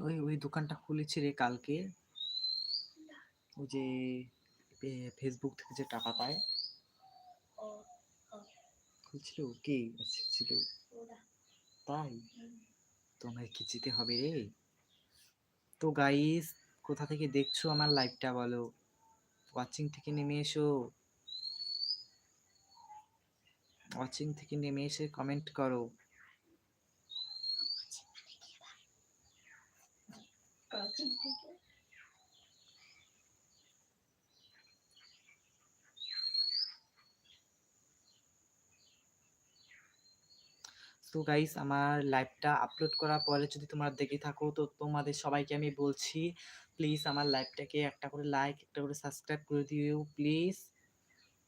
ওই ওই দোকানটা খুলেছে রে কালকে। ওই যে ফেসবুক থেকে যে টাকা পায়। খুলছিল কে? আচ্ছা, ছিল। তাই? তোমার কি যেতে হবে রে? তো গাইস কোথা থেকে দেখছ আমার লাইভটা বলো? ওয়াচিং থেকে নেমে এসো। ওয়াচিং থেকে নেমে এসে কমেন্ট করো। তো গাইস আমার লাইভটা আপলোড করার পরে যদি তোমরা দেখে থাকো, তো তোমাদের সবাইকে আমি বলছি প্লিজ আমার লাইভটাকে একটা করে লাইক একটা করে সাবস্ক্রাইব করে দিও প্লিজ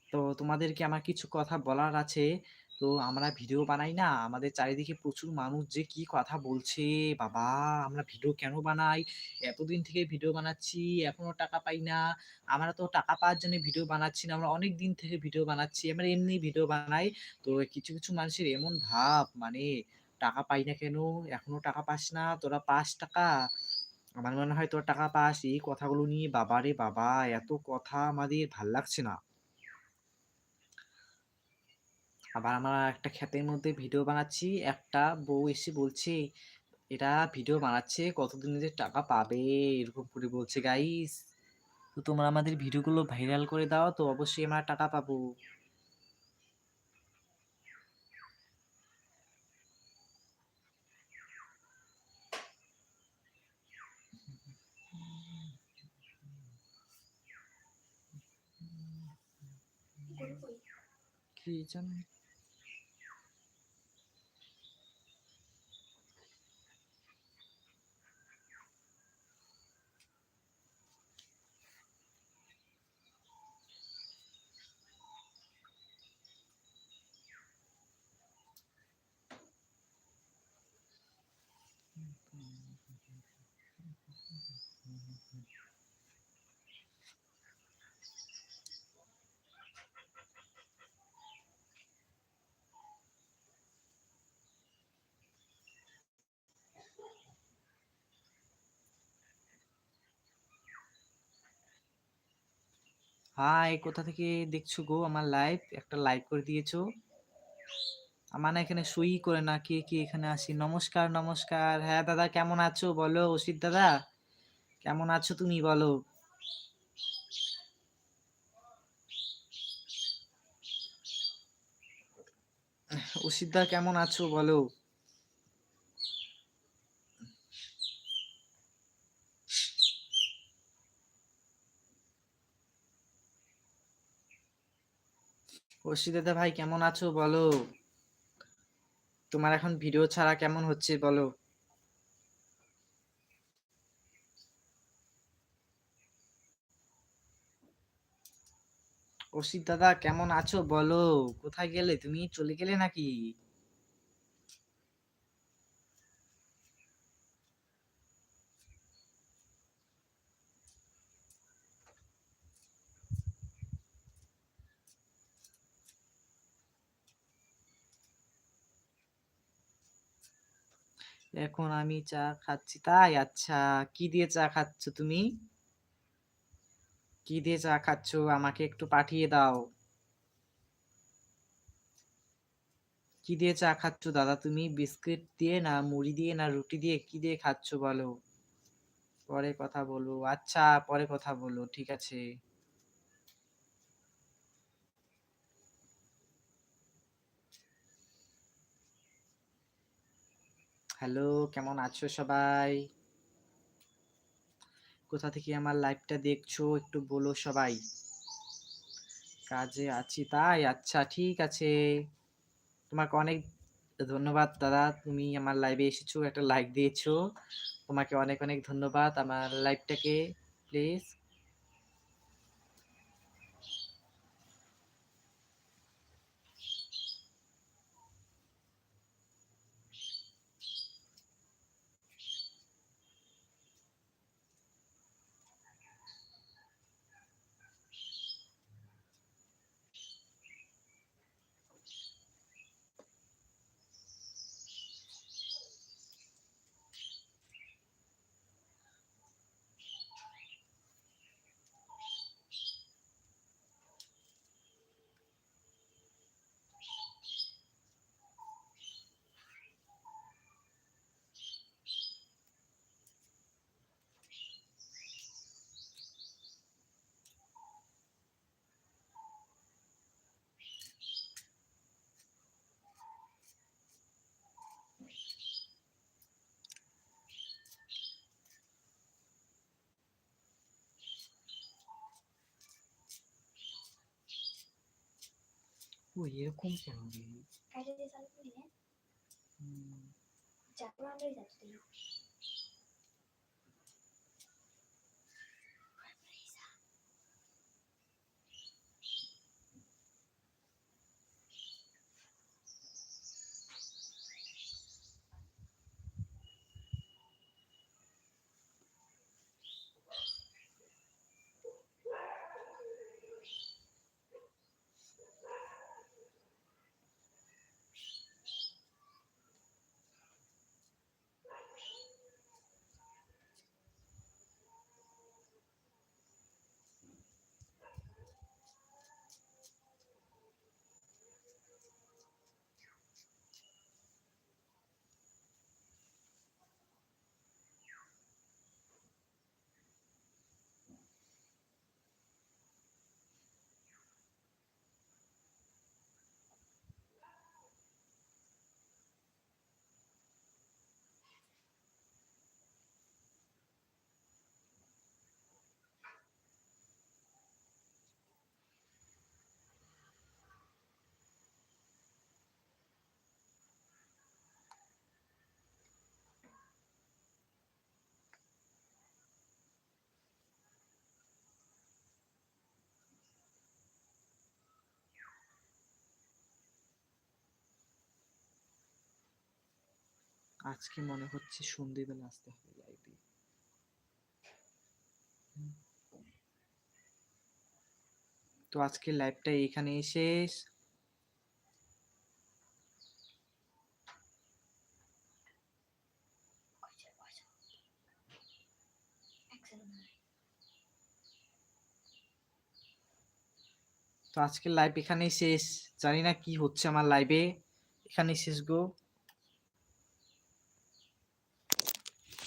তো তোমাদেরকে আমার কিছু কথা বলার আছে। তো আমরা ভিডিও বানাই না? আমাদের চারিদিকে প্রচুর মানুষ যে কি কথা বলছে? বাবা, আমরা ভিডিও কেন বানাই? এতদিন থেকে ভিডিও বানাচ্ছি, এখনও টাকা পাই না। আমরা তো টাকা পাওয়ার জন্য ভিডিও বানাচ্ছি না। আমরা অনেক দিন থেকে ভিডিও বানাচ্ছি, আমরা এমনি ভিডিও বানাই। তো কিছু কিছু মানুষের এমন ভাব মানে টাকা পাই না কেন? এখনও টাকা পাস না, তোরা পাস টাকা? আমার মনে হয় তোর টাকা পাস। এই কথাগুলো নিয়ে বাবারে বাবা, এত কথা আমাদের ভালো লাগছে না। আবার আমরা একটা ক্ষেতের মধ্যে ভিডিও বানাচ্ছি। একটা বউ এসে বলছে এটা ভিডিও বানাচ্ছে কতদিন যে টাকা পাবে? এরকম করে বলছে গাইস তো তোমরা আমাদের ভিডিওগুলো ভাইরাল করে দাও তো অবশ্যই আমরা টাকা পাবো। কি জানি? হাই কোথা থেকে দেখছ গো আমার লাইভ একটা লাইক করে দিয়েছ। আমার না এখানে সই করে না, কে কে এখানে আসি? নমস্কার নমস্কার। হ্যাঁ দাদা, কেমন আছো? বলো অসিত দাদা, কেমন আছো তুমি? বলো। অসিত দা, কেমন আছো? বলো। অসিত দাদা ভাই, কেমন আছো? বলো। তোমার এখন ভিডিও ছাড়া কেমন হচ্ছে বলো? অসিত দাদা কেমন আছো বলো? কোথায় গেলে? তুমি চলে গেলে নাকি? এখন আমি চা খাচ্ছি। তাই? আচ্ছা কি দিয়ে চা খাচ্ছ তুমি? কি দিয়ে চা খাচ্ছ? আমাকে একটু পাঠিয়ে দাও। কি দিয়ে চা খাচ্ছ দাদা তুমি? বিস্কিট দিয়ে না মুড়ি দিয়ে না রুটি দিয়ে কি দিয়ে খাচ্ছ বলো? পরে কথা বলব। আচ্ছা পরে কথা বলো ঠিক আছে। হ্যালো, কেমন আছো সবাই? কোথা থেকে আমার লাইভটা দেখছ একটু বলো সবাই। কাজে আছি তাই? আচ্ছা ঠিক আছে। তোমাকে অনেক ধন্যবাদ দাদা, তুমি আমার লাইভে এসেছ, একটা লাইক দিয়েছ। তোমাকে অনেক অনেক ধন্যবাদ আমার লাইভটাকে প্লিজ ও এরকম কেন রে? কাজে দিয়ে চালু করি না চাকর আন্ডারে যাচ্ছে আজকে মনে হচ্ছে সন্ধ্যেবেলা আসতে হবে লাইভে তো আজকে লাইভটা এখানেই শেষ। তো আজকের লাইভ এখানেই শেষ। জানি না কি হচ্ছে আমার লাইভে এখানেই শেষ গো।